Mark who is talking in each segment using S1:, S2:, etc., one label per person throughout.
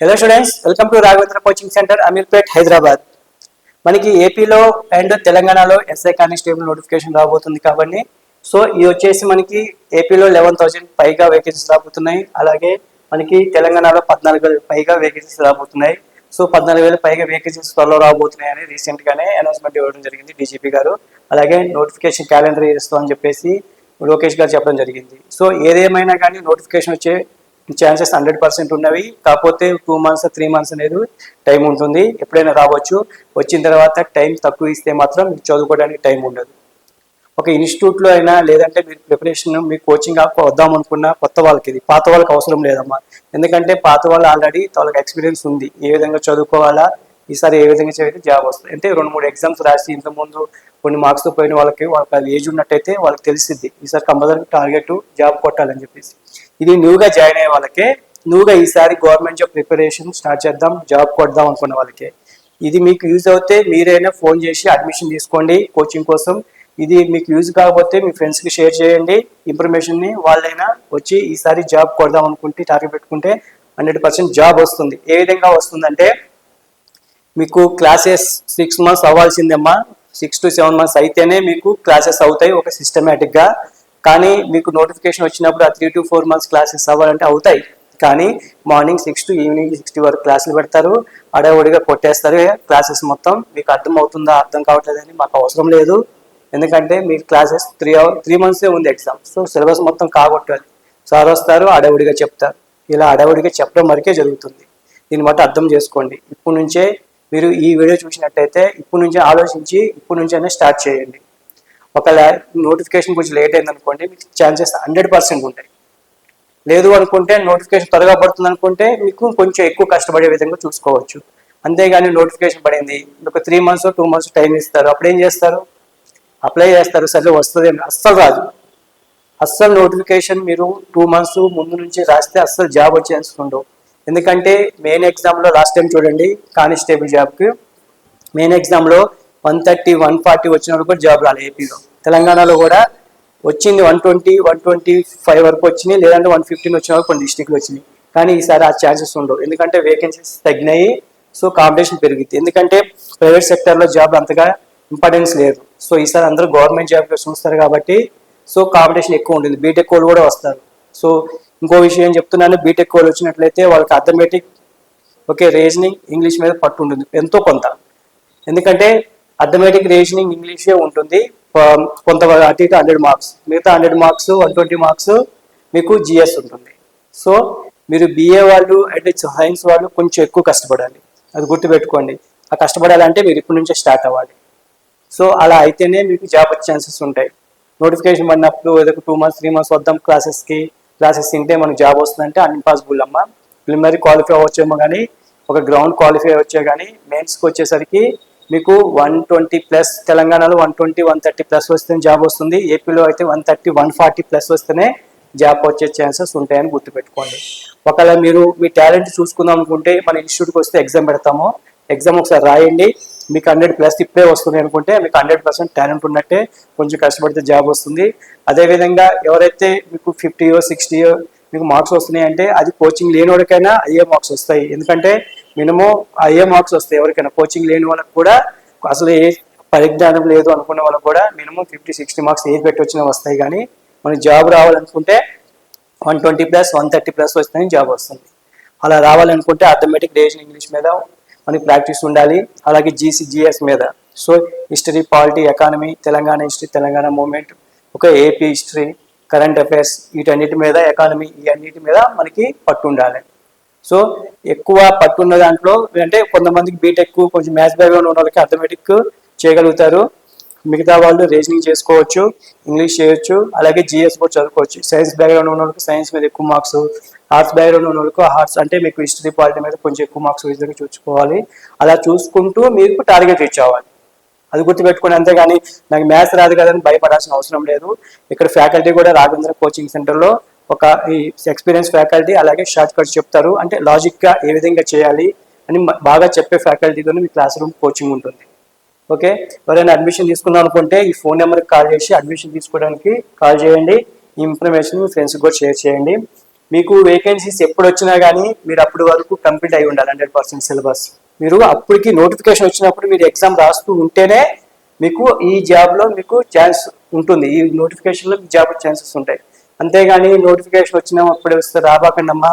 S1: Hello students welcome to Raghavendra coaching centre Ameerpet Hyderabad మనకి ఏపీలో and తెలంగాణలో SI constable notification రాబోతుంది కాబట్టి సో ఇది వచ్చేసి మనకి ఏపీలో లెవెన్ థౌసండ్ పైగా వేకెన్సీస్ రాబోతున్నాయి. అలాగే మనకి తెలంగాణలో పద్నాలుగు వేల పైగా వేకెన్సీస్ రాబోతున్నాయి. సో పద్నాలుగు వేల పైగా వేకెన్సీస్ త్వరలో రాబోతున్నాయి అని రీసెంట్గానే అనౌన్స్మెంట్ ఇవ్వడం జరిగింది డీజీపీ గారు. అలాగే నోటిఫికేషన్ క్యాలెండర్ ఇస్తామని చెప్పేసి లోకేష్ గారు చెప్పడం జరిగింది. సో ఏదేమైనా కానీ నోటిఫికేషన్ వచ్చే ఛాన్సెస్ హండ్రెడ్ పర్సెంట్ ఉన్నవి. కాకపోతే టూ మంత్స్ త్రీ మంత్స్ అనేది టైం ఉంటుంది. ఎప్పుడైనా రావచ్చు. వచ్చిన తర్వాత టైం తక్కువ ఇస్తే మాత్రం మీకు చదువుకోవడానికి టైం ఉండదు. ఒక ఇన్స్టిట్యూట్లో అయినా లేదంటే మీరు ప్రిపరేషన్ మీ కోచింగ్ వద్దాం అనుకున్న కొత్త వాళ్ళకి ఇది. పాత వాళ్ళకి అవసరం లేదమ్మా. ఎందుకంటే పాత వాళ్ళు ఆల్రెడీ వాళ్ళకి ఎక్స్పీరియన్స్ ఉంది. ఏ విధంగా చదువుకోవాలా? ఈసారి ఏ విధంగా చదివితే జాబ్ వస్తుంది. అంటే రెండు మూడు ఎగ్జామ్స్ రాసి ఇంతకుముందు కొన్ని మార్క్స్తో పోయిన వాళ్ళకి వాళ్ళకి ఏజ్ ఉన్నట్టయితే వాళ్ళకి తెలిసిద్ది. ఈసారి కంపల్సరీ టార్గెట్ జాబ్ కొట్టాలని చెప్పేసి. ఇది న్యూగా జాయిన్ అయ్యే వాళ్ళకే. న్యూగా ఈసారి గవర్నమెంట్ జాబ్ ప్రిపరేషన్ స్టార్ట్ చేద్దాం జాబ్ కొడదాం అనుకున్న వాళ్ళకి. ఇది మీకు యూజ్ అవుతే మీరైనా ఫోన్ చేసి అడ్మిషన్ తీసుకోండి కోచింగ్ కోసం. ఇది మీకు యూజ్ కాకపోతే మీ ఫ్రెండ్స్కి షేర్ చేయండి ఇన్ఫర్మేషన్ని వాళ్ళైనా వచ్చి ఈసారి జాబ్ కొడదాం అనుకుంటే టార్గెట్ పెట్టుకుంటే హండ్రెడ్ పర్సెంట్ జాబ్ వస్తుంది. ఏ విధంగా వస్తుందంటే మీకు క్లాసెస్ సిక్స్ మంత్స్ అవ్వాల్సిందమ్మా. సిక్స్ టు సెవెన్ మంత్స్ అయితేనే మీకు క్లాసెస్ అవుతాయి ఒక సిస్టమేటిక్గా కానీ మీకు నోటిఫికేషన్ వచ్చినప్పుడు ఆ three to four months classes అవ్వాలంటే అవుతాయి. కానీ morning six to evening sixty వరకు క్లాసులు పెడతారు. అడవుడిగా కొట్టేస్తారు. క్లాసెస్ మొత్తం మీకు అర్థం అవుతుందా అర్థం కావట్లేదని మాకు అవసరం లేదు. ఎందుకంటే మీ క్లాసెస్ త్రీ అవర్ త్రీ మంత్సే ఉంది ఎగ్జామ్ సో సిలబస్ మొత్తం కాగొట్టాలి సార్ వస్తారు అడవుడిగా చెప్తారు. ఇలా అడవుడిగా చెప్పడం వరకే జరుగుతుంది. దీన్ని బట్టి అర్థం చేసుకోండి. ఇప్పుడు నుంచే మీరు ఈ వీడియో చూసినట్టయితే ఇప్పుడు నుంచే ఆలోచించి ఇప్పుడు నుంచైనా స్టార్ట్ చేయండి. ఒకవేళ నోటిఫికేషన్ కొంచెం లేట్ అయింది అనుకోండి మీకు ఛాన్సెస్ హండ్రెడ్ పర్సెంట్ ఉంటాయి. లేదు అనుకుంటే నోటిఫికేషన్ త్వరగా పడుతుంది అనుకుంటే మీకు కొంచెం ఎక్కువ కష్టపడే విధంగా చూసుకోవచ్చు. అంతేగాని నోటిఫికేషన్ పడింది ఒక three months two months time ఇస్తారు. అప్పుడు ఏం చేస్తారు? అప్లై చేస్తారు. సరే వస్తుంది అస్సలు రాదు. అస్సలు నోటిఫికేషన్ మీరు టూ మంత్స్ ముందు నుంచి రాస్తే అస్సలు జాబ్ వచ్చే ఉండవు. ఎందుకంటే మెయిన్ ఎగ్జామ్లో లాస్ట్ టైం చూడండి కానిస్టేబుల్ జాబ్కి మెయిన్ ఎగ్జామ్లో వన్ థర్టీ వన్ ఫార్టీ వచ్చిన వరకు కూడా జాబ్ రాలేదు ఏపీలో తెలంగాణలో కూడా వచ్చింది one twenty one twenty five వరకు వచ్చినాయి లేదంటే వన్ ఫిఫ్టీన్ వచ్చిన వరకు కొన్ని డిస్టిక్లు వచ్చినాయి. కానీ ఈసారి ఆ ఛాన్సెస్ ఉండవు. ఎందుకంటే వేకెన్సీస్ తగ్గినాయి సో కాంపిటీషన్ పెరిగింది. ఎందుకంటే ప్రైవేట్ సెక్టర్లో జాబ్ అంతగా ఇంపార్టెన్స్ లేదు. సో ఈసారి అందరూ గవర్నమెంట్ జాబ్ చూస్తారు కాబట్టి సో కాంపిటీషన్ ఎక్కువ ఉంటుంది. బీటెక్ వాళ్ళు కూడా వస్తారు. సో ఇంకో విషయం చెప్తున్నాను బీటెక్ వాళ్ళు వచ్చినట్లయితే వాళ్ళకి అథమెటిక్ ఓకే రీజనింగ్ ఇంగ్లీష్ మీద పట్టు ఉంటుంది. ఎంతో కొంత. ఎందుకంటే అథమెటిక్ రీజనింగ్ ఇంగ్లీషే ఉంటుంది. కొంత అటు ఇటు హండ్రెడ్ మార్క్స్ మిగతా hundred marks one twenty marks మీకు జిఎస్ ఉంటుంది. సో మీరు బిఏ వాళ్ళు అంటే సైన్స్ వాళ్ళు కొంచెం ఎక్కువ కష్టపడాలి అది గుర్తుపెట్టుకోండి. ఆ కష్టపడాలంటే మీరు ఇప్పటి నుంచే స్టార్ట్ అవ్వాలి. సో అలా అయితేనే మీకు జాబ్ వచ్చే ఛాన్సెస్ ఉంటాయి. నోటిఫికేషన్ పడినప్పుడు ఏదో టూ మంత్స్ త్రీ మంత్స్ వద్దాం క్లాసెస్కి క్లాసెస్ తింటే మనకు జాబ్ వస్తుందంటే అన్పాసిబుల్ అమ్మ. ప్రిలిమినరీ క్వాలిఫై అవ్వచ్చేమో కానీ ఒక గ్రౌండ్ క్వాలిఫై వచ్చే కానీ మెయిన్స్కి వచ్చేసరికి మీకు వన్ ట్వంటీ ప్లస్ తెలంగాణలో one twenty one thirty plus వస్తేనే జాబ్ వస్తుంది. ఏపీలో అయితే one thirty one forty plus వస్తేనే జాబ్ వచ్చే ఛాన్సెస్ ఉంటాయని గుర్తుపెట్టుకోండి. ఒకవేళ మీరు మీ టాలెంట్ చూసుకుందాం అనుకుంటే మన ఇన్స్టిట్యూట్కి వస్తే ఎగ్జామ్ పెడతాము. ఎగ్జామ్ ఒకసారి రాయండి. మీకు హండ్రెడ్ ప్లస్ ఇప్పుడే వస్తుంది అనుకుంటే మీకు హండ్రెడ్ పర్సెంట్ టాలెంట్ ఉన్నట్టే కొంచెం కష్టపడితే జాబ్ వస్తుంది. అదేవిధంగా ఎవరైతే మీకు ఫిఫ్టీయో సిక్స్టీయో మీకు మార్క్స్ వస్తున్నాయి అంటే అది కోచింగ్ లేనివాడికైనా అయ్యే మార్క్స్ వస్తాయి. ఎందుకంటే మినిమం అయ్యే మార్క్స్ వస్తాయి. ఎవరికైనా కోచింగ్ లేని వాళ్ళకి కూడా అసలు ఏ పరిజ్ఞానం లేదు అనుకున్న వాళ్ళకి కూడా మినిమం ఫిఫ్టీ సిక్స్టీ మార్క్స్ ఏది పెట్టి వచ్చినా వస్తాయి. కానీ మనకి జాబ్ రావాలనుకుంటే one twenty plus one thirty plus వస్తేనే జాబ్ వస్తుంది. అలా రావాలనుకుంటే ఆటోమేటిక్ రేషన్ ఇంగ్లీష్ మీద మనకి ప్రాక్టీస్ ఉండాలి. అలాగే జీసీజీఎస్ మీద. So history polity economy Telangana history Telangana movement ఒక ఏపీ హిస్టరీ కరెంట్ అఫైర్స్ వీటన్నిటి మీద ఎకానమీ ఈ అన్నిటి మీద మనకి పట్టు ఉండాలి. సో ఎక్కువ పట్టున్న దాంట్లో అంటే కొంతమందికి బీటెక్ కొంచెం మ్యాథ్స్ బ్యాక్గ్రౌండ్ ఉన్న వాళ్ళకి అథమెటిక్ చేయగలుగుతారు. మిగతా వాళ్ళు రీజనింగ్ చేసుకోవచ్చు ఇంగ్లీష్ చేయొచ్చు అలాగే జిఎస్ కూడా చదువుకోవచ్చు. సైన్స్ బ్యాక్గ్రౌండ్ ఉన్న వాళ్ళకి సైన్స్ మీద ఎక్కువ మార్క్స్ ఆర్ట్స్ బ్యాక్గ్రౌండ్ ఉన్న వాళ్ళకి ఆర్ట్స్ అంటే మీకు హిస్టరీ పాలిటీ మీద కొంచెం ఎక్కువ మార్క్స్ విధంగా చూసుకోవాలి. అలా చూసుకుంటూ మీకు టార్గెట్ రీచ్ అవ్వాలి. అది గుర్తుపెట్టుకుని అంతేగాని నాకు మ్యాథ్స్ రాదు కదని భయపడాల్సిన అవసరం లేదు. ఇక్కడ ఫ్యాకల్టీ కూడా రాఘవేంద్ర కోచింగ్ సెంటర్లో ఒక ఈ ఎక్స్పీరియన్స్ ఫ్యాకల్టీ అలాగే షార్ట్ కట్స్ చెప్తారు. అంటే లాజిక్గా ఏ విధంగా చేయాలి అని బాగా చెప్పే ఫ్యాకల్టీతో మీ క్లాస్ రూమ్ కోచింగ్ ఉంటుంది. ఓకే ఎవరైనా అడ్మిషన్ తీసుకుందాం అనుకుంటే ఈ ఫోన్ నెంబర్కి కాల్ చేసి అడ్మిషన్ తీసుకోవడానికి కాల్ చేయండి. ఈ ఇన్ఫర్మేషన్ మీ ఫ్రెండ్స్కి కూడా షేర్ చేయండి. మీకు వేకెన్సీస్ ఎప్పుడు వచ్చినా కానీ మీరు అప్పటి వరకు కంప్లీట్ అయి ఉండాలి హండ్రెడ్ పర్సెంట్ సిలబస్ మీరు అప్పటికి నోటిఫికేషన్ వచ్చినప్పుడు మీరు ఎగ్జామ్ రాస్తూ ఉంటేనే మీకు ఈ జాబ్లో మీకు ఛాన్స్ ఉంటుంది. ఈ నోటిఫికేషన్లో మీకు జాబ్ ఛాన్సెస్ ఉంటాయి. అంతేగాని నోటిఫికేషన్ వచ్చినా వచ్చినప్పుడు వస్తే రాబాకండి అమ్మా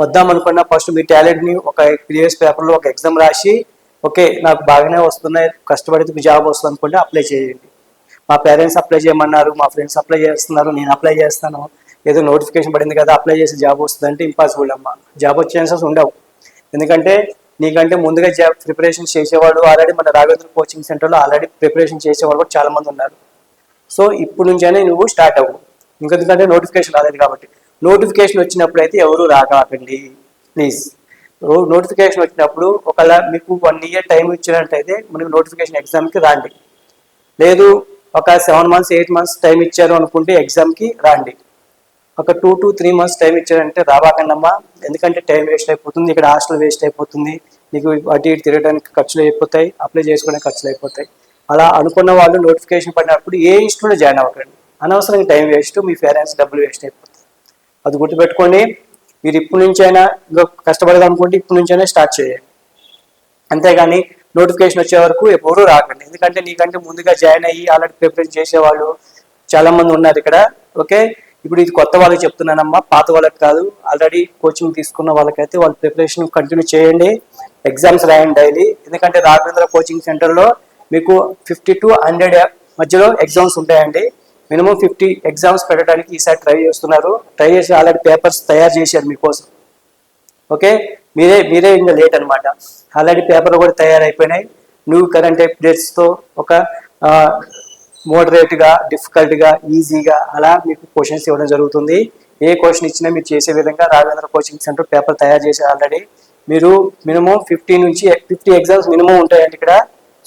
S1: వద్దాం అనుకున్న ఫస్ట్ మీ టాలెంట్ని ఒక ప్రీవియస్ పేపర్లో ఒక ఎగ్జామ్ రాసి ఓకే నాకు బాగానే వస్తున్నాయి కష్టపడితే జాబ్ వస్తుంది అనుకుంటే అప్లై చేయండి. మా పేరెంట్స్ అప్లై చేయమన్నారు మా ఫ్రెండ్స్ అప్లై చేస్తున్నారు నేను అప్లై చేస్తాను. ఏదో నోటిఫికేషన్ పడింది కదా అప్లై చేసి జాబ్ వస్తుంది అంటే ఇంపాసిబుల్ అమ్మా. జాబ్ వచ్చే ఛాన్సెస్ ఉండవు. ఎందుకంటే నీకంటే ముందుగా జాబ్ ప్రిపరేషన్ చేసేవాడు ఆల్రెడీ మన రాఘవేంద్ర కోచింగ్ సెంటర్లో ఆల్రెడీ ప్రిపరేషన్ చేసేవాడు కూడా చాలామంది ఉన్నారు. సో ఇప్పుడు నుంచైనా నువ్వు స్టార్ట్ అవ్వు. ఇంకెందుకంటే నోటిఫికేషన్ రాలేదు కాబట్టి. నోటిఫికేషన్ వచ్చినప్పుడు అయితే ఎవరు రాకండి ప్లీజ్ నోటిఫికేషన్ వచ్చినప్పుడు ఒకవేళ మీకు వన్ ఇయర్ టైం ఇచ్చినట్టయితే మనకి నోటిఫికేషన్ ఎగ్జామ్కి రాండి. లేదు ఒక seven months eight months time ఇచ్చారు అనుకుంటే ఎగ్జామ్కి రాండి. ఒక two to three months time ఇచ్చారంటే రాబాకండమ్మా. ఎందుకంటే టైం వేస్ట్ అయిపోతుంది ఇక్కడ హాస్టల్ వేస్ట్ అయిపోతుంది. నీకు అటు ఇటు తిరగడానికి ఖర్చులు అయిపోతాయి అప్లై చేసుకునే ఖర్చులు అయిపోతాయి. అలా అనుకున్న వాళ్ళు నోటిఫికేషన్ పడినప్పుడు ఏ ఇన్స్టిట్యూట్లో జాయిన్ అవ్వకండి. అనవసరంగా టైం వేస్ట్ మీ పేరెంట్స్ డబ్బులు వేస్ట్ అయిపోతాయి. అది గుర్తుపెట్టుకోండి. మీరు ఇప్పటి నుంచైనా ఇంకా కష్టపడదాం అనుకుంటే ఇప్పటి నుంచైనా స్టార్ట్ చేయండి. అంతేగాని నోటిఫికేషన్ వచ్చే వరకు ఎవరు రాకండి. ఎందుకంటే నీకంటే ముందుగా జాయిన్ అయ్యి ఆల్రెడీ ప్రిపరేషన్ చేసేవాళ్ళు చాలా మంది ఉన్నారు ఇక్కడ. ఓకే ఇప్పుడు ఇది కొత్త వాళ్ళకి చెప్తున్నానమ్మా. పాత వాళ్ళకి కాదు. ఆల్రెడీ కోచింగ్ తీసుకున్న వాళ్ళకైతే వాళ్ళ ప్రిపరేషన్ కంటిన్యూ చేయండి. ఎగ్జామ్స్ రాయండి డైలీ ఎందుకంటే రాఘవేంద్ర కోచింగ్ సెంటర్లో మీకు ఫిఫ్టీ టు హండ్రెడ్ మధ్యలో ఎగ్జామ్స్ ఉంటాయండి. మినిమం ఫిఫ్టీ ఎగ్జామ్స్ పెట్టడానికి ఈసారి ట్రై చేస్తున్నారు. ట్రై చేసి ఆల్రెడీ పేపర్స్ తయారు చేశారు మీకోసం. ఓకే? మీరే మీరే ఇంకా లేట్ అనమాట ఆల్రెడీ పేపర్ కూడా తయారైపోయినాయి. న్యూ కరెంట్ అప్డేట్స్తో ఒక మోడరేట్గా డిఫికల్ట్గా ఈజీగా అలా మీకు క్వశ్చన్స్ ఇవ్వడం జరుగుతుంది. ఏ క్వశ్చన్ ఇచ్చినా మీరు చేసే విధంగా రాఘవేంద్ర కోచింగ్ సెంటర్ పేపర్ తయారు చేశారు ఆల్రెడీ. మీరు మినిమం ఫిఫ్టీ నుంచి ఫిఫ్టీ ఎగ్జామ్స్ మినిమం ఉంటాయండి ఇక్కడ.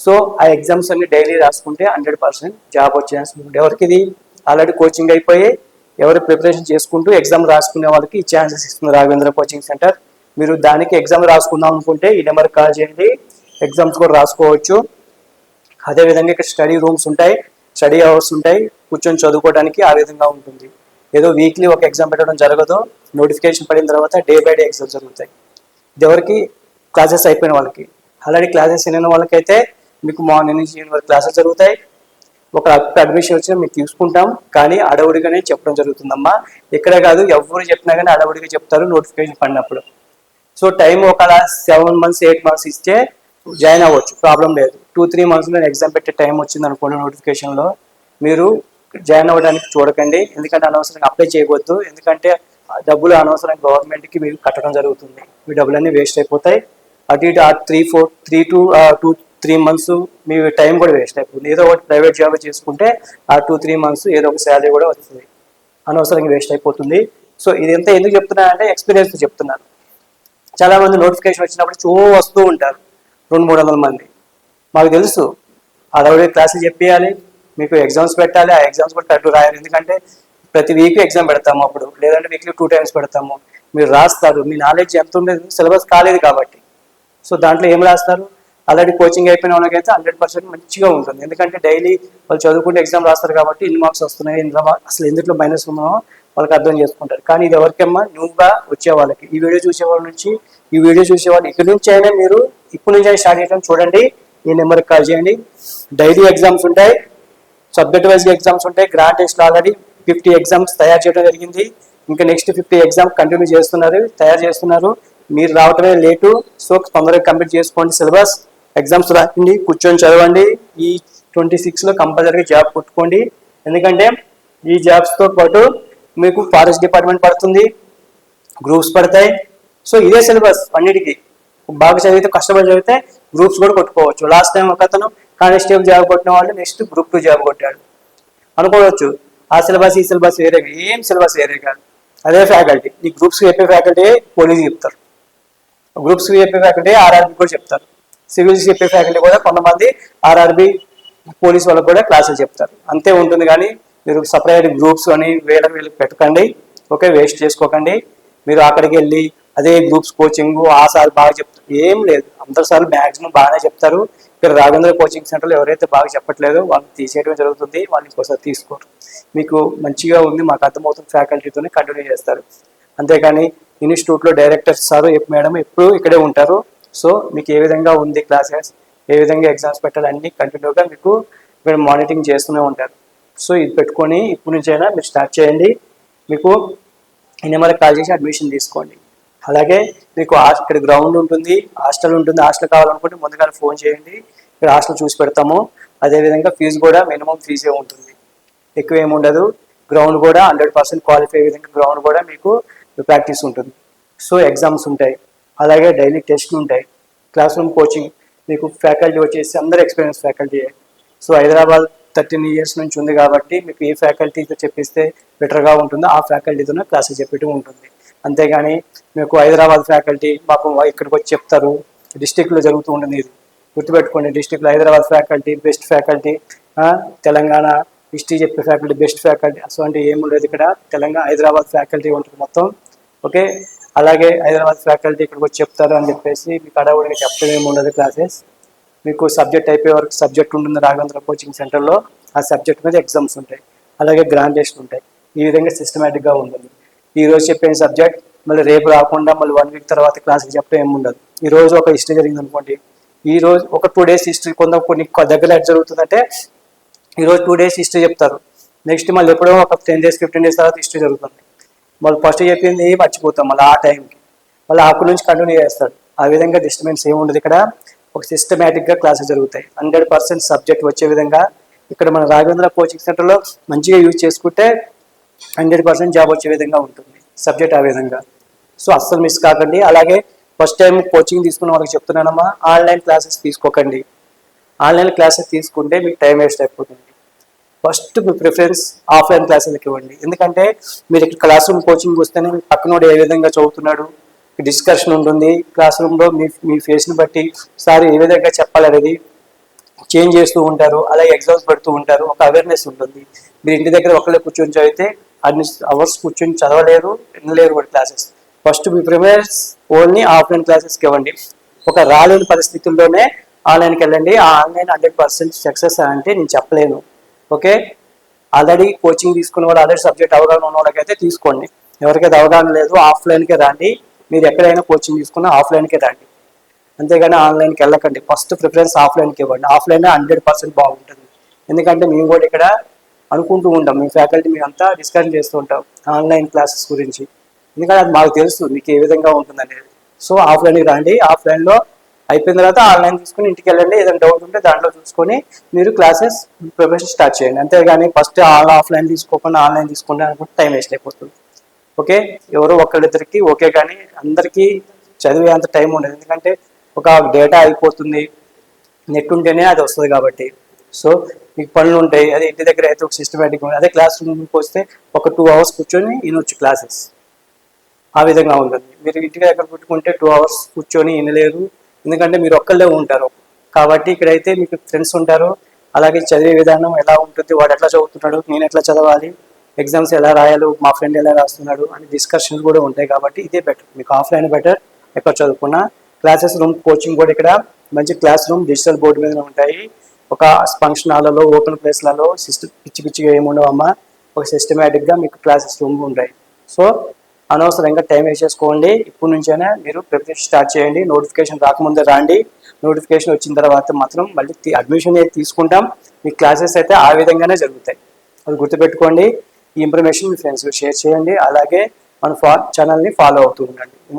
S1: సో ఆ ఎగ్జామ్స్ అన్ని డైలీ రాసుకుంటే హండ్రెడ్ పర్సెంట్ జాబ్ వచ్చే ఛాన్స్ ఉంటుంది. ఎవరికి ఇది ఆల్రెడీ కోచింగ్ అయిపోయి ఎవరు ప్రిపరేషన్ చేసుకుంటూ ఎగ్జామ్ రాసుకునే వాళ్ళకి ఈ ఛాన్సెస్ ఇస్తుంది రాఘవేంద్ర కోచింగ్ సెంటర్ మీరు దానికి ఎగ్జామ్ రాసుకుందాం అనుకుంటే ఈ నెంబర్కి కాల్ చేయండి. ఎగ్జామ్స్ కూడా రాసుకోవచ్చు. అదేవిధంగా ఇక్కడ స్టడీ రూమ్స్ ఉంటాయి. స్టడీ అవర్స్ ఉంటాయి. కూర్చొని చదువుకోవడానికి ఆ విధంగా ఉంటుంది. ఏదో వీక్లీ ఒక ఎగ్జామ్ పెట్టడం జరగదు. నోటిఫికేషన్ పడిన తర్వాత డే బై డే ఎగ్జామ్స్ జరుగుతాయి. ఇది ఎవరికి క్లాసెస్ అయిపోయిన వాళ్ళకి. ఆల్రెడీ క్లాసెస్ వినిన వాళ్ళకైతే మీకు మార్నింగ్ నుంచి ఈవినింగ్ వరకు క్లాసెస్ జరుగుతాయి. ఒక అడ్మిషన్ వచ్చినా మీకు తీసుకుంటాం. కానీ అడవుడిగానే చెప్పడం జరుగుతుందమ్మా. ఇక్కడే కాదు ఎవరు చెప్పినా కానీ అడవుడిగా చెప్తారు నోటిఫికేషన్ పడినప్పుడు. సో టైం ఒక సెవెన్ మంత్స్ ఎయిట్ మంత్స్ ఇస్తే జాయిన్ అవ్వచ్చు. ప్రాబ్లం లేదు. టూ త్రీ మంత్స్లో ఎగ్జామ్ పెట్టే టైం వచ్చింది అనుకోండి నోటిఫికేషన్లో మీరు జాయిన్ అవ్వడానికి చూడకండి. ఎందుకంటే అనవసరంగా అప్లై చేయవద్దు. ఎందుకంటే ఆ డబ్బులు అనవసరంగా గవర్నమెంట్కి మీరు కట్టడం జరుగుతుంది. మీ డబ్బులన్నీ వేస్ట్ అయిపోతాయి. అటు ఇటు ఆ three four three to two three months me time కూడా వేస్ట్ అయిపోతుంది. ఏదో ఒకటి ప్రైవేట్ జాబ్ చేసుకుంటే ఆ టూ త్రీ మంత్స్ ఏదో ఒక శాలరీ కూడా వస్తుంది. అనవసరంగా వేస్ట్ అయిపోతుంది. సో ఇదంతా ఎందుకు చెప్తున్నానంటే ఎక్స్పీరియన్స్ చెప్తున్నాను. చాలా మంది నోటిఫికేషన్ వచ్చినప్పుడు చూ వస్తూ ఉంటారు. రెండు మూడు వందల మంది. మాకు తెలుసు. అదొకటి క్లాసులు చెప్పేయాలి. మీకు ఎగ్జామ్స్ పెట్టాలి. ఆ ఎగ్జామ్స్ కూడా కరెక్ట్ రాయాలి. ఎందుకంటే ప్రతి వీక్ ఎగ్జామ్ పెడతాము అప్పుడు. లేదంటే వీక్లీ టూ టైమ్స్ పెడతాము. మీరు రాస్తారు. మీ నాలెడ్జ్ ఎంత ఉండేది? సిలబస్ కాలేదు కాబట్టి. సో దాంట్లో ఏం రాస్తారు? ఆల్రెడీ కోచింగ్ అయిపోయిన వాళ్ళకైతే హండ్రెడ్ పర్సెంట్ మంచిగా ఉంటుంది. ఎందుకంటే డైలీ వాళ్ళు చదువుకుంటే ఎగ్జామ్ రాస్తారు కాబట్టి ఇన్ని మార్క్స్ వస్తున్నాయి ఇందులో అసలు ఎందులో మైనస్ ఉన్నామో వాళ్ళకి అర్థం చేసుకుంటారు. కానీ ఇది ఎవరికమ్మా? న్యూగా వచ్చే వాళ్ళకి. ఈ వీడియో చూసే వాళ్ళ నుంచి ఈ వీడియో చూసే వాళ్ళు ఇక్కడ నుంచి అయినా మీరు ఇప్పటి నుంచి అయినా స్టార్ట్ చేయడం చూడండి. ఈ నెంబర్కి కాల్ చేయండి. డైలీ ఎగ్జామ్స్ ఉంటాయి. సబ్జెక్ట్ వైజ్ ఎగ్జామ్స్ ఉంటాయి గ్రాండ్ టెస్ట్లో ఆల్రెడీ ఫిఫ్టీ ఎగ్జామ్స్ తయారు చేయడం జరిగింది. ఇంకా నెక్స్ట్ ఫిఫ్టీ ఎగ్జామ్ కంటిన్యూ చేస్తున్నారు తయారు చేస్తున్నారు. మీరు రావటమే లేటు. సో తొందరగా కంప్లీట్ చేసుకోండి సిలబస్. ఎగ్జామ్స్ రాయండి కూర్చొని చదవండి. ఈ ట్వంటీ సిక్స్లో కంపల్సరీగా జాబ్ కొట్టుకోండి. ఎందుకంటే ఈ జాబ్స్తో పాటు మీకు ఫారెస్ట్ డిపార్ట్మెంట్ పడుతుంది గ్రూప్స్ పడతాయి. సో ఇదే సిలబస్ అన్నిటికీ. బాగా చదివితే కష్టపడి చదివితే గ్రూప్స్ కూడా కొట్టుకోవచ్చు. లాస్ట్ టైం ఒక అతను కానిస్టేబుల్ జాబ్ కొట్టిన వాళ్ళు నెక్స్ట్ గ్రూప్ టూ జాబ్ కొట్టాడు. అనుకోవచ్చు. ఆ సిలబస్ ఈ సిలబస్ వేరే ఏం సిలబస్ వేరే కాదు. అదే ఫ్యాకల్టీ ఈ గ్రూప్స్ చెప్పే ఫ్యాకల్టీ పోలీస్ చెప్తారు. గ్రూప్స్ చెప్పే ఫ్యాకల్టీ ఆర్ఆర్బి కూడా చెప్తారు. సివిల్స్ చెప్పే ఫ్యాకల్టీ కూడా కొంతమంది ఆర్ఆర్బి పోలీస్ వాళ్ళకి కూడా క్లాసులు చెప్తారు. అంతే ఉంటుంది కానీ మీరు సపరేట్ గ్రూప్స్ అని వేల వేలకు పెట్టకండి. ఓకే వేస్ట్ చేసుకోకండి. మీరు అక్కడికి వెళ్ళి అదే గ్రూప్స్ కోచింగ్ ఆ సార్ బాగా చెప్తారు. ఏం లేదు. అందరు సార్లు మ్యాక్సిమం బాగానే చెప్తారు. ఇక్కడ రాఘవేంద్ర కోచింగ్ సెంటర్లో ఎవరైతే బాగా చెప్పట్లేదో వాళ్ళని తీసేయడం జరుగుతుంది. వాళ్ళు ఇంకోసారి తీసుకోరు. మీకు మంచిగా ఉంది. మాకు అర్థమవుతున్న ఫ్యాకల్టీతోనే కంటిన్యూ చేస్తారు. అంతేకాని ఇన్స్టిట్యూట్లో డైరెక్టర్ సార్ మేడం ఎప్పుడు ఇక్కడే ఉంటారు. సో మీకు ఏ విధంగా ఉంది క్లాసెస్ ఏ విధంగా ఎగ్జామ్స్ పెట్టాలి అన్ని కంటిన్యూగా మీకు మీరు మానిటరింగ్ చేస్తూనే ఉంటారు. సో ఇది పెట్టుకొని ఇప్పటి నుంచైనా మీరు స్టార్ట్ చేయండి. మీకు ఈ నెంబర్కి కాల్ చేసి అడ్మిషన్ తీసుకోండి. అలాగే మీకు ఇక్కడ గ్రౌండ్ ఉంటుంది హాస్టల్ ఉంటుంది హాస్టల్ కావాలనుకుంటే ముందుగానే ఫోన్ చేయండి. ఇక్కడ హాస్టల్ చూసి పెడతాము. అదేవిధంగా ఫీజు కూడా మినిమం ఫీజే ఉంటుంది. ఎక్కువ ఏమి ఉండదు. గ్రౌండ్ కూడా హండ్రెడ్ పర్సెంట్ క్వాలిఫై విధంగా గ్రౌండ్ కూడా మీకు ప్రాక్టీస్ ఉంటుంది. సో ఎగ్జామ్స్ ఉంటాయి. అలాగే డైలీ టెస్ట్లు ఉంటాయి. క్లాస్ రూమ్ కోచింగ్ మీకు ఫ్యాకల్టీ వచ్చేసి అందరు experience faculty so Hyderabad thirteen years నుంచి ఉంది కాబట్టి మీకు ఏ ఫ్యాకల్టీతో చెప్పిస్తే బెటర్గా ఉంటుందో ఆ ఫ్యాకల్టీతోనే క్లాసెస్ చెప్పడం ఉంటుంది. అంతేగాని మీకు హైదరాబాద్ ఫ్యాకల్టీ మాకు ఇక్కడికి వచ్చి చెప్తారు. డిస్టిక్లో జరుగుతూ ఉంటుంది ఇది. గుర్తుపెట్టుకోండి డిస్టిక్లో Hyderabad faculty best faculty Telangana history చెప్పే ఫ్యాకల్టీ బెస్ట్ ఫ్యాకల్టీ అటువంటి ఏమి ఉండదు ఇక్కడ. తెలంగాణ హైదరాబాద్ ఫ్యాకల్టీ ఉంటుంది మొత్తం. ఓకే? అలాగే హైదరాబాద్ ఫ్యాకల్టీ ఇక్కడికి వచ్చి చెప్తారు అని చెప్పేసి మీకు అడవుడిగా చెప్పడం ఏమి ఉండదు క్లాసెస్. మీకు సబ్జెక్ట్ అయిపోయే వరకు సబ్జెక్ట్ ఉంటుంది రాఘవేంద్ర కోచింగ్ సెంటర్లో. ఆ సబ్జెక్ట్ మీద ఎగ్జామ్స్ ఉంటాయి. అలాగే గ్రాండేషన్ ఉంటాయి. ఈ విధంగా సిస్టమేటిక్గా ఉంటుంది. ఈ రోజు చెప్పిన సబ్జెక్ట్ మళ్ళీ రేపు రాకుండా మళ్ళీ వన్ వీక్ తర్వాత క్లాస్కి చెప్పడం ఏమి ఉండదు. ఈ రోజు ఒక హిస్టరీ జరిగింది అనుకోండి. ఈ రోజు ఒక టూ డేస్ హిస్టరీ కొంత కొన్ని దగ్గర ఎట్ జరుగుతుందంటే ఈరోజు టూ డేస్ హిస్టరీ చెప్తారు. నెక్స్ట్ మళ్ళీ ఎప్పుడో ఒక టెన్ డేస్ ఫిఫ్టీన్ డేస్ తర్వాత హిస్టరీ జరుగుతుంది. మళ్ళీ ఫస్ట్ చెప్పింది మర్చిపోతాం మళ్ళీ ఆ టైంకి మళ్ళీ అక్కడి నుంచి కంటిన్యూ చేస్తాడు. ఆ విధంగా డిస్టర్బెన్స్ ఏముండదు ఇక్కడ ఒక సిస్టమేటిక్గా క్లాసెస్ జరుగుతాయి. హండ్రెడ్ పర్సెంట్ సబ్జెక్ట్ వచ్చే విధంగా ఇక్కడ మన రాఘవేంద్ర కోచింగ్ సెంటర్లో మంచిగా యూజ్ చేసుకుంటే హండ్రెడ్ పర్సెంట్ జాబ్ వచ్చే విధంగా ఉంటుంది. సబ్జెక్ట్ ఆ విధంగా. సో అస్సలు మిస్ కాకండి. అలాగే ఫస్ట్ టైం కోచింగ్ తీసుకున్న వాళ్ళకి చెప్తున్నానమ్మా ఆన్లైన్ క్లాసెస్ తీసుకోకండి. ఆన్లైన్ క్లాసెస్ తీసుకుంటే మీకు టైం వేస్ట్ అయిపోతుంది. ఫస్ట్ మీ ప్రిఫరెన్స్ ఆఫ్లైన్ క్లాసులకు ఇవ్వండి. ఎందుకంటే మీరు ఇక్కడ క్లాస్ రూమ్ కోచింగ్ వస్తేనే మీ పక్కనోడు ఏ విధంగా చదువుతున్నాడు డిస్కషన్ ఉంటుంది. క్లాస్ రూమ్లో మీ మీ ఫేస్ని బట్టి సార్ ఏ విధంగా చెప్పాలనేది చేంజ్ చేస్తూ ఉంటారు. అలాగే ఎగ్జామ్స్ పెడుతూ ఉంటారు. ఒక అవేర్నెస్ ఉంటుంది. మీరు ఇంటి దగ్గర ఒకళ్ళే కూర్చొని చదివితే అన్ని అవర్స్ కూర్చొని చదవలేరు వినలేరు కూడా క్లాసెస్ ఫస్ట్ మీ ప్రిఫరెన్స్ ఓన్లీ ఆఫ్లైన్ క్లాసెస్కి ఇవ్వండి. ఒక రాలేని పరిస్థితుల్లోనే ఆన్లైన్కి వెళ్ళండి. ఆ ఆన్లైన్ హండ్రెడ్ పర్సెంట్ సక్సెస్ అంటే నేను చెప్పలేను. ఓకే ఆల్రెడీ కోచింగ్ తీసుకున్న వాళ్ళు ఆల్రెడీ సబ్జెక్ట్ అవగాహన ఉన్న వాళ్ళకైతే తీసుకోండి. ఎవరికైతే అవగాహన లేదు ఆఫ్లైన్కే రండి. మీరు ఎక్కడైనా కోచింగ్ తీసుకున్నా ఆఫ్లైన్కే రండి. అంతేగాని ఆన్లైన్కి వెళ్ళకండి. ఫస్ట్ ప్రిఫరెన్స్ ఆఫ్లైన్కి ఇవ్వండి. ఆఫ్లైన్ హండ్రెడ్ పర్సెంట్ బాగుంటుంది. ఎందుకంటే మేము కూడా ఇక్కడ అనుకుంటూ ఉంటాం. మీ ఫ్యాకల్టీ మేము అంతా డిస్కషన్ చేస్తూ ఉంటాం ఆన్లైన్ క్లాసెస్ గురించి. ఎందుకంటే అది మాకు తెలుసు మీకు ఏ విధంగా ఉంటుందనేది. సో ఆఫ్లైన్కి రండి. ఆఫ్లైన్లో అయిపోయిన తర్వాత ఆన్లైన్ తీసుకుని ఇంటికి వెళ్ళండి. ఏదైనా డౌట్ ఉంటే దాంట్లో చూసుకొని మీరు క్లాసెస్ ప్రిపరేషన్ స్టార్ట్ చేయండి. అంతేగాని ఫస్ట్ ఆఫ్లైన్ తీసుకోకుండా ఆన్లైన్ తీసుకుంటే అనుకుంటే టైం వేస్ట్ అయిపోతుంది. ఓకే? ఎవరో ఒకరిద్దరికి ఓకే కానీ అందరికీ చదివే అంత టైం ఉండదు. ఎందుకంటే ఒక డేటా అయిపోతుంది. నెట్ ఉంటేనే అది వస్తుంది కాబట్టి. సో మీకు పనులు ఉంటాయి. అదే ఇంటి దగ్గర అయితే ఒక సిస్టమేటిక్ అదే క్లాస్ రూమ్కి వస్తే ఒక టూ అవర్స్ కూర్చొని వినొచ్చు క్లాసెస్ ఆ విధంగా ఉంటుంది. మీరు ఇంటికి దగ్గర పెట్టుకుంటే టూ అవర్స్ కూర్చొని వినలేరు ఎందుకంటే మీరు ఒక్కళ్ళే ఉంటారు. కాబట్టి ఇక్కడైతే మీకు ఫ్రెండ్స్ ఉంటారు. అలాగే చదివే విధానం ఎలా ఉంటుంది వాడు ఎట్లా చదువుతున్నాడు నేను ఎట్లా చదవాలి ఎగ్జామ్స్ ఎలా రాయాలి మా ఫ్రెండ్ ఎలా రాస్తున్నాడు అని డిస్కషన్స్ కూడా ఉంటాయి కాబట్టి ఇదే బెటర్ మీకు ఆఫ్లైన్ బెటర్ ఎక్కడ చదువుకున్నా. క్లాసెస్ రూమ్ కోచింగ్ కూడా ఇక్కడ మంచి క్లాస్ రూమ్ డిజిటల్ బోర్డు మీద ఉంటాయి. ఒక ఫంక్షన్ హాల్లో ఓపెన్ ప్లేస్లలో సిస్టమ్ పిచ్చి పిచ్చిగా ఏముండవమ్మా. ఒక సిస్టమేటిక్గా మీకు క్లాసెస్ రూమ్ ఉంటాయి. సో అనవసరంగా టైం వేస్ట్ చేసుకోండి ఇప్పటి నుంచైనా మీరు ప్రిపరేషన్ స్టార్ట్ చేయండి. నోటిఫికేషన్ రాకముందే రాండి. నోటిఫికేషన్ వచ్చిన తర్వాత మాత్రం మళ్ళీ అడ్మిషన్ అయితే తీసుకుంటాం. మీ క్లాసెస్ అయితే ఆ విధంగానే జరుగుతాయి. అది గుర్తుపెట్టుకోండి. ఈ ఇన్ఫర్మేషన్ మీ ఫ్రెండ్స్కి షేర్ చేయండి. అలాగే మన ఫా ఛానల్ని ఫాలో అవుతూ ఉండండి.